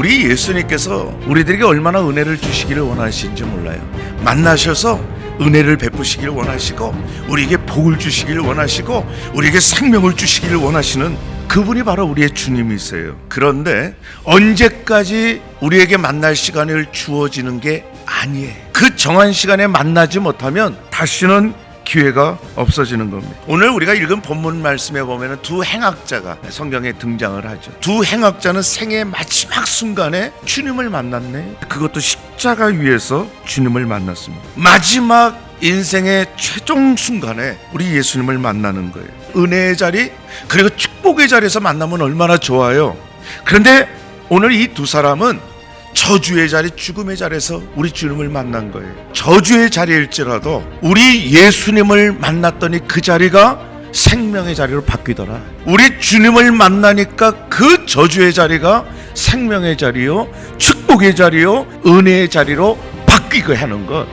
우리 예수님께서 우리들에게 얼마나 은혜를 주시기를 원하시는지 몰라요. 만나셔서 은혜를 베푸시기를 원하시고 우리에게 복을 주시기를 원하시고 우리에게 생명을 주시기를 원하시는 그분이 바로 우리의 주님이세요. 그런데 언제까지 우리에게 만날 시간을 주어지는 게 아니에요. 그 정한 시간에 만나지 못하면 다시는 기회가 없어지는 겁니다. 오늘 우리가 읽은 본문 말씀에 보면 두 행악자가 성경에 등장을 하죠. 두 행악자는 생의 마지막 순간에 주님을 만났네. 그것도 십자가 위에서 주님을 만났습니다. 마지막 인생의 최종 순간에 우리 예수님을 만나는 거예요. 은혜의 자리 그리고 축복의 자리에서 만나면 얼마나 좋아요. 그런데 오늘 이 두 사람은 저주의 자리, 죽음의 자리에서 우리 주님을 만난 거예요. 저주의 자리일지라도 우리 예수님을 만났더니 그 자리가 생명의 자리로 바뀌더라. 우리 주님을 만나니까 그 저주의 자리가 생명의 자리요, 축복의 자리요, 은혜의 자리로 바뀌게 하는 것.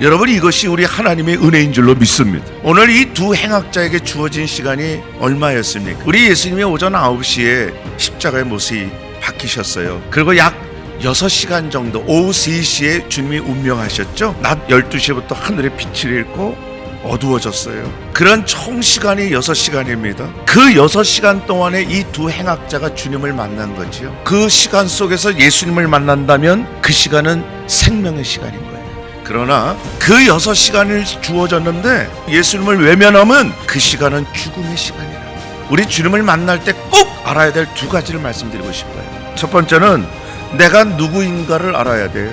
여러분 이것이 우리 하나님의 은혜인 줄로 믿습니다. 오늘 이 두 행악자에게 주어진 시간이 얼마였습니까? 우리 예수님이 오전 9시에 십자가의 못이 박히셨어요. 그리고 약 6시간 정도 오후 3시에 주님이 운명하셨죠. 낮 12시부터 하늘에 빛을 잃고 어두워졌어요. 그런 총 시간이 6시간입니다. 그 6시간 동안에 이 두 행악자가 주님을 만난 거지요. 그 시간 속에서 예수님을 만난다면 그 시간은 생명의 시간인 거예요. 그러나 그 여섯 시간을 주어졌는데 예수님을 외면하면 그 시간은 죽음의 시간이라. 우리 주님을 만날 때 꼭 알아야 될 두 가지를 말씀드리고 싶어요. 첫 번째는 내가 누구인가를 알아야 돼요.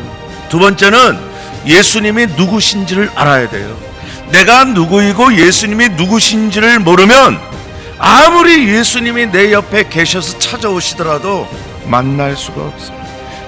두 번째는 예수님이 누구신지를 알아야 돼요. 내가 누구이고 예수님이 누구신지를 모르면 아무리 예수님이 내 옆에 계셔서 찾아오시더라도 만날 수가 없어요.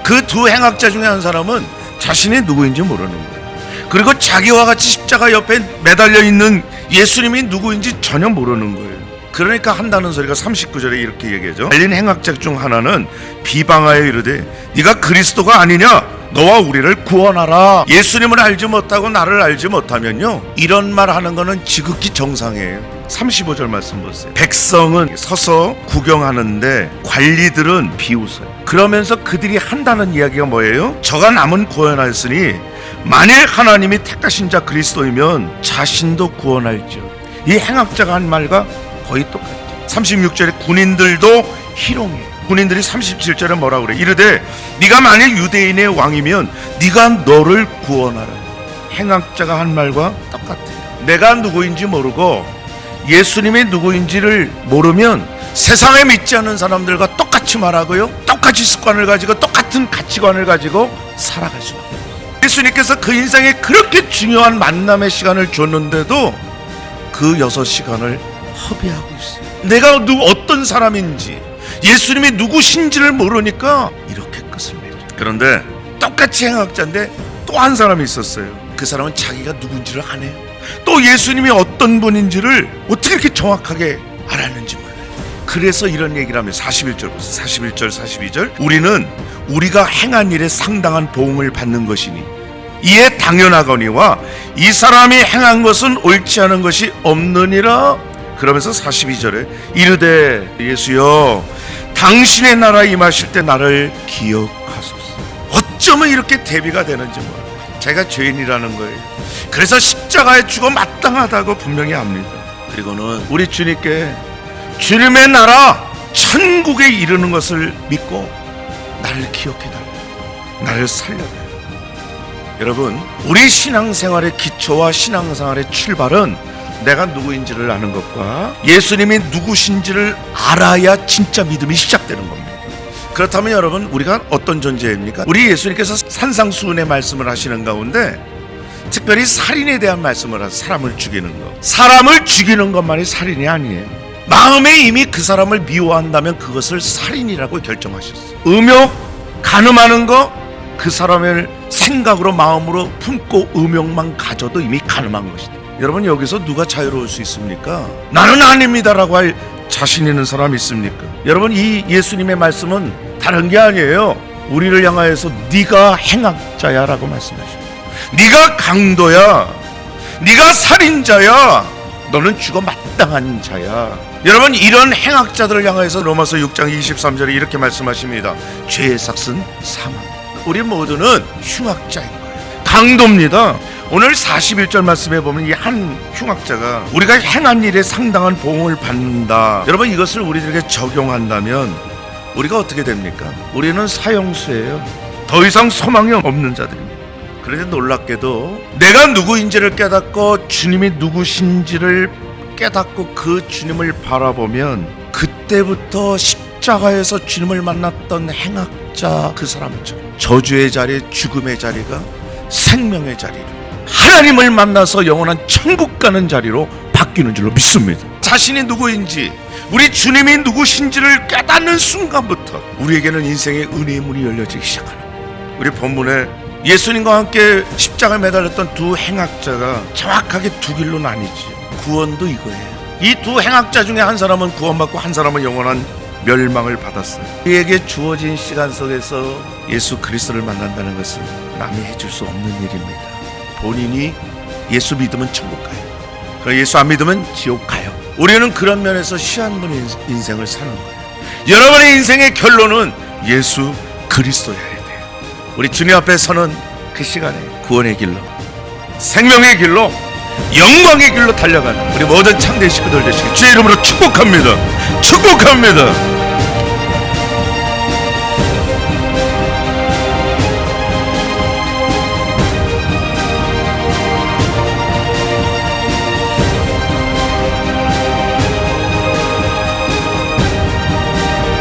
그 두 행악자 중에 한 사람은 자신이 누구인지 모르는 거예요. 그리고 자기와 같이 십자가 옆에 매달려 있는 예수님이 누구인지 전혀 모르는 거예요. 그러니까 한다는 소리가 39절에 이렇게 얘기하죠. 알린 행악자 중 하나는 비방하여 이르되 네가 그리스도가 아니냐 너와 우리를 구원하라. 예수님을 알지 못하고 나를 알지 못하면요. 이런 말 하는 거는 지극히 정상이에요. 35절 말씀 보세요. 백성은 서서 구경하는데 관리들은 비웃어요. 그러면서 그들이 한다는 이야기가 뭐예요? 저가 남은 구원하였으니 만일 하나님이 택하신 자 그리스도이면 자신도 구원할지어. 이 행악자가 한 말과 거의 똑같죠. 36절에 군인들도 희롱해요. 군인들이 37절에 뭐라 그래? 이르되 네가 만일 유대인의 왕이면 네가 너를 구원하라. 행악자가 한 말과 똑같아요. 내가 누구인지 모르고 예수님이 누구인지를 모르면 세상에 믿지 않는 사람들과 똑같이 말하고요. 똑같이 습관을 가지고 똑같은 가치관을 가지고 살아갈 수밖에 없어요. 예수님께서 그 인생에 그렇게 중요한 만남의 시간을 줬는데도 그 여섯 시간을 허비하고 있어요. 내가 누 어떤 사람인지 예수님이 누구신지를 모르니까 이렇게 맺죠. 그런데 똑같이 행악자인데 또 한 사람이 있었어요. 그 사람은 자기가 누군지를 안 해요. 또 예수님이 어떤 분인지를 어떻게 이렇게 정확하게 알았는지 몰라요. 그래서 이런 얘기를 하면 41절 보세요. 41절 42절 우리는 우리가 행한 일에 상당한 보응을 받는 것이니 이에 당연하거니와 이 사람이 행한 것은 옳지 않은 것이 없느니라 그러면서 42절에 이르되 예수여 당신의 나라 임하실 때 나를 기억하소서. 어쩌면 이렇게 대비가 되는지 몰라요. 제가 죄인이라는 거예요. 그래서 십자가에 죽어 마땅하다고 분명히 압니다. 그리고는 우리 주님께 주님의 나라 천국에 이르는 것을 믿고 나를 기억해달라. 나를 살려달라. 여러분 우리 신앙생활의 기초와 신앙생활의 출발은 내가 누구인지를 아는 것과 예수님이 누구신지를 알아야 진짜 믿음이 시작되는 겁니다. 그렇다면 여러분 우리가 어떤 존재입니까? 우리 예수님께서 산상수훈의 말씀을 하시는 가운데 특별히 살인에 대한 말씀을 하세요. 사람을 죽이는 것. 사람을 죽이는 것만이 살인이 아니에요. 마음에 이미 그 사람을 미워한다면 그것을 살인이라고 결정하셨어요. 음욕, 가늠하는 것, 그 사람을 생각으로 마음으로 품고 음욕만 가져도 이미 가늠한 것이다. 여러분 여기서 누가 자유로울 수 있습니까? 나는 아닙니다라고 할 자신 있는 사람 있습니까? 여러분 이 예수님의 말씀은 다른 게 아니에요. 우리를 향하여서 네가 행악자야라고 말씀하십니다. 네가 강도야. 네가 살인자야. 너는 죽어 마땅한 자야. 여러분 이런 행악자들을 향해서 로마서 6장 23절에 이렇게 말씀하십니다. 죄의 삭은 사망. 우리 모두는 거예요. 강도입니다. 오늘 41절 말씀에 보면 이 한 흉악자가 우리가 행한 일에 상당한 보응을 받는다. 여러분 이것을 우리들에게 적용한다면 우리가 어떻게 됩니까? 우리는 사형수예요. 더 이상 소망이 없는 자들입니다. 그런데 놀랍게도 내가 누구인지를 깨닫고 주님이 누구신지를 깨닫고 그 주님을 바라보면 그때부터 십자가에서 주님을 만났던 행악자 그 사람처럼 저주의 자리, 죽음의 자리가 생명의 자리로 하나님을 만나서 영원한 천국 가는 자리로 바뀌는 줄로 믿습니다. 자신이 누구인지 우리 주님이 누구신지를 깨닫는 순간부터 우리에게는 인생의 은혜의 문이 열려지기 시작하는. 우리 본문에 예수님과 함께 십자가에 매달렸던 두 행악자가 정확하게 두 길로 나뉘지. 구원도 이거예요. 이 두 행악자 중에 한 사람은 구원받고 한 사람은 영원한 멸망을 받았어요. 그에게 주어진 시간 속에서 예수 그리스도를 만난다는 것은 남이 해줄 수 없는 일입니다. 본인이 예수 믿으면 천국 가요. 그럼 예수 안 믿으면 지옥 가요. 우리는 그런 면에서 시한 분의 인생을 사는 거예요. 여러분의 인생의 결론은 예수 그리스도여야 돼요. 우리 주님 앞에 서는 그 시간에 구원의 길로, 생명의 길로, 영광의 길로 달려가는 우리 모든 참된 식구들 되시길 주의 이름으로 축복합니다. 축복합니다.